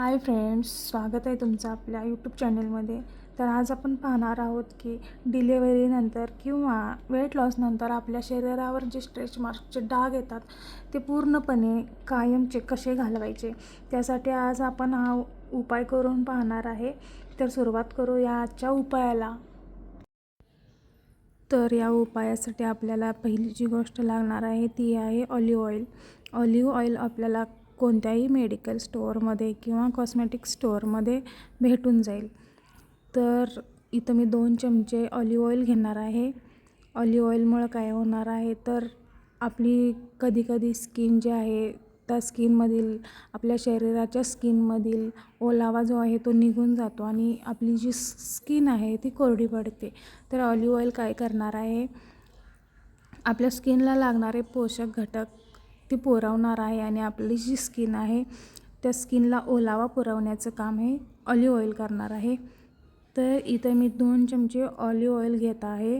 Hi friends स्वागत आहे तुमचं आपल्या यूट्यूब चॅनलमध्ये. तर आज आपण पाहणार आहोत की डिलेवरीनंतर किंवा वेट लॉसनंतर आपल्या शरीरावर जे स्ट्रेच मार्क्सचे डाग येतात ते पूर्णपणे कायमचे कसे घालवायचे? त्यासाठी आज आपण हा उपाय करून पाहणार आहे. तर सुरुवात करू या आजच्या उपायाला. तर या उपायासाठी आपल्याला पहिली जी गोष्ट लागणार आहे ती आहे ऑलिव्ह ऑइल ऑलिव्ह ऑइल आपल्याला कोणत्याही मेडिकल स्टोअरमध्ये किंवा कॉस्मेटिक स्टोअरमध्ये भेटून जाईल. तर इथं मी दोन चमचे ऑलिव्ह ऑइल घेणार आहे. ऑलिव्ह ऑइलमुळं काय होणार आहे तर आपली कधीकधी स्किन जी आहे त्या स्किनमधील आपल्या शरीराच्या स्किनमधील ओलावा जो आहे तो निघून जातो आणि आपली जी स्किन आहे ती कोरडी पडते. तर ऑलिव्ह ऑइल काय करणार आहे? आपल्या स्किनला लागणारे पोषक घटक ती पुरवणार आहे आणि आपली जी स्किन आहे त्या स्किनला ओलावा पुरवण्याचं काम हे ऑलिव्ह ऑइल करणार आहे. तर इथं मी दोन चमचे ऑलिव्ह ऑइल घेत आहे.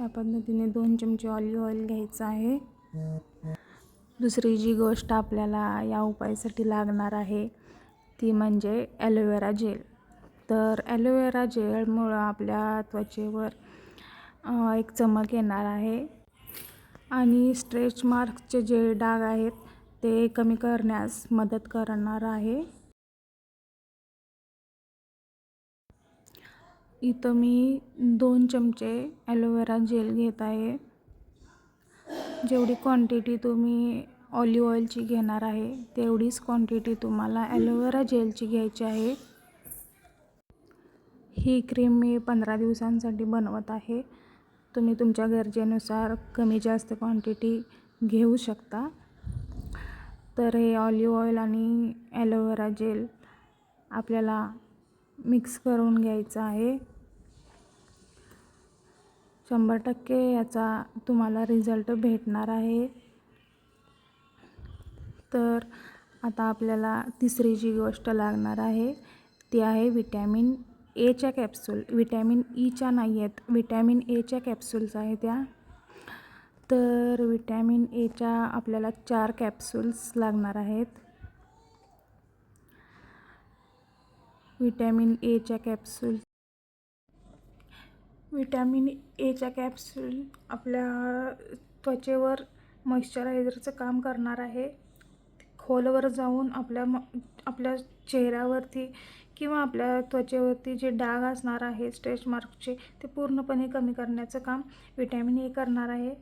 या पद्धतीने दोन चमचे ऑलिव्ह ऑइल घ्यायचं आहे. दुसरी जी गोष्ट आपल्याला या उपायासाठी लागणार आहे ती म्हणजे ॲलोवेरा जेल तर ॲलोवेरा जेलमुळं आपल्या त्वचेवर एक चमक येणार आहे. आणि स्ट्रेच मार्क्सचे जे डाग आहेत ते कमी करण्यास मदत करणार आहे. इथं मी दोन चमचे ॲलोवेरा जेल घेत आहे. जेवढी क्वांटिटी तुम्ही ऑलिव्ह ऑइलची घेणार आहे तेवढीच क्वांटिटी तुम्हाला ॲलोवेरा जेलची घ्यायची आहे. ही क्रीम मी पंधरा दिवसांसाठी बनवत आहे. तुम्ही तुमच्या गरजेनुसार कमी जास्त क्वांटिटी घेऊ शकता. तर हे ऑलिव्ह ऑइल आणि ॲलोवेरा जेल आपल्याला मिक्स करून घ्यायचं आहे. शंभर टक्के याचा तुम्हाला रिझल्ट भेटणार आहे. तर आता आपल्याला तिसरी जी गोष्ट लागणार आहे. ती आहे विटॅमिन एच्या कॅप्सूल विटॅमिन ईच्या नाही आहेत. विटॅमिन एच्या कॅप्सूल्स आहे त्या तर विटॅमिन एच्या आपल्याला चार कॅप्सूल्स लागणार आहेत. विटॅमिन एच्या कॅप्सूल विटॅमिन एच्या कॅप्सूल आपल्या त्वचेवर मॉइश्चरायझरचं काम करणार आहे. खोलवर जाऊन आपल्या म आपल्या चेहऱ्यावरती किंवा आपल्या त्वचेवरती जे डाग असणार आहे स्ट्रेच मार्कचे ते पूर्णपणे कमी करण्याचं काम विटॅमिन ए करणार आहे.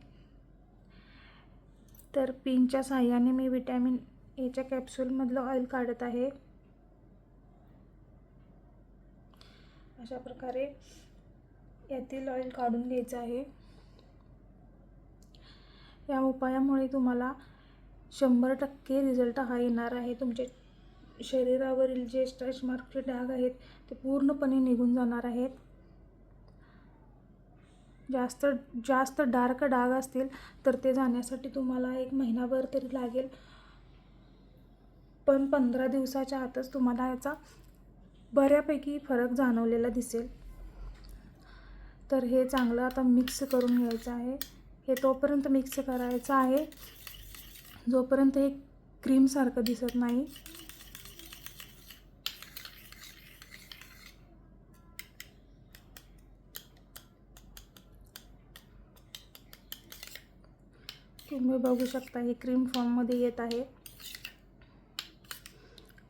तर पिनच्या सहाय्याने मी विटॅमिन एच्या कॅप्सूलमधलं ऑइल काढत आहे. अशा प्रकारे यातील ऑइल काढून घ्यायचं आहे. या उपायामुळे तुम्हाला शंभर टक्के रिझल्ट हा येणार आहे. तुमचे शरीरावरील जे स्ट्रेच मार्कचे डाग आहेत ते पूर्णपणे निघून जाणार आहेत. जास्त जास्त डार्क डाग असतील तर ते जाण्यासाठी तुम्हाला एक महिनाभर तरी लागेल. पण पंधरा दिवसाच्या आतच तुम्हाला याचा बऱ्यापैकी फरक जाणवलेला दिसेल. तर हे चांगलं आता मिक्स करून घ्यायचं आहे. हे तोपर्यंत मिक्स करायचं आहे. जोपर्यंत हे क्रीमसारखं दिसत नाही. तुम्ही बघू शकता हे क्रीम फॉर्ममध्ये येत आहे.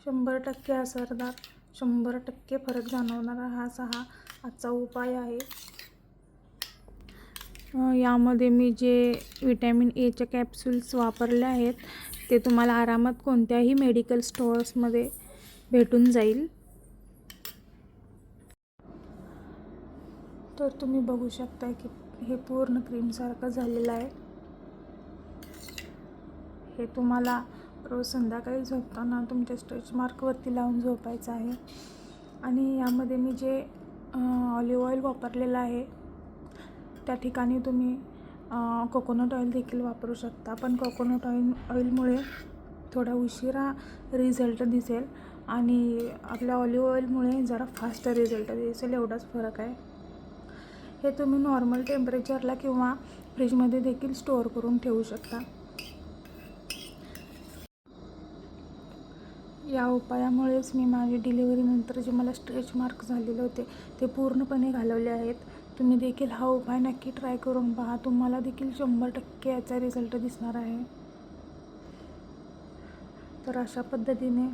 शंभर टक्के असरदार शंभर टक्के फरक जाणवणारा हा सहा आजचा उपाय आहे. यामध्ये मी जे विटॅमिन एच्या कॅप्सूल्स वापरले आहेत ते तुम्हाला आरामात कोणत्याही मेडिकल स्टोअर्समध्ये भेटून जाईल. तर तुम्ही बघू शकता की हे पूर्ण क्रीमसारखं झालेलं आहे. हे तुम्हाला रोज संध्याकाळी झोपताना तुमच्या स्ट्रेच मार्कवरती लावून झोपायचं आहे. आणि यामध्ये मी जे ऑलिव्ह ऑइल वापरलेलं आहे त्या ठिकाणी तुम्ही कोकोनट ऑइल देखील वापरू शकता. पण कोकोनट ऑइल ऑइलमुळे थोडा उशिरा रिझल्ट दिसेल आणि आपल्या ऑलिव्ह ऑइलमुळे जरा फास्ट रिझल्ट दिसेल एवढाच फरक आहे. हे तुम्ही नॉर्मल टेम्परेचरला किंवा फ्रीजमध्ये देखील स्टोअर करून ठेवू शकता. या उपायामुळेच मी माझी डिलिव्हरीनंतर जे मला स्ट्रेच मार्क झालेले होते ते पूर्णपणे घालवले आहेत. तुम्ही देखील हा उपाय नक्की ट्राय करून पहा. तुम्हाला देखील शंभर टक्के याचा रिझल्ट दिसणार आहे. तर अशा पद्धतीने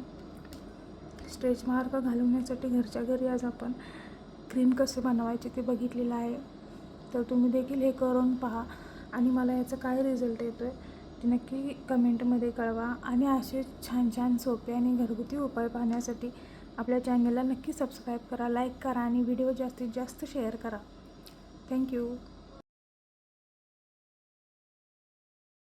स्ट्रेच मार्क घालवण्यासाठी घरच्या घरी आज आपण क्रीम कसे बनवायचे ते बघितलेलं आहे. तर तुम्ही देखील हे करून पहा. आणि मला याचा काय रिझल्ट येतो आहे नक्की कमेंटमध्ये कळवा आणि असे छान छान सोपे आणि घरगुती उपाय पाहण्यासाठी आपल्या चॅनलला नक्की सबस्क्राईब करा लाईक करा आणि व्हिडिओ जास्तीत जास्त शेअर करा. थँक्यू.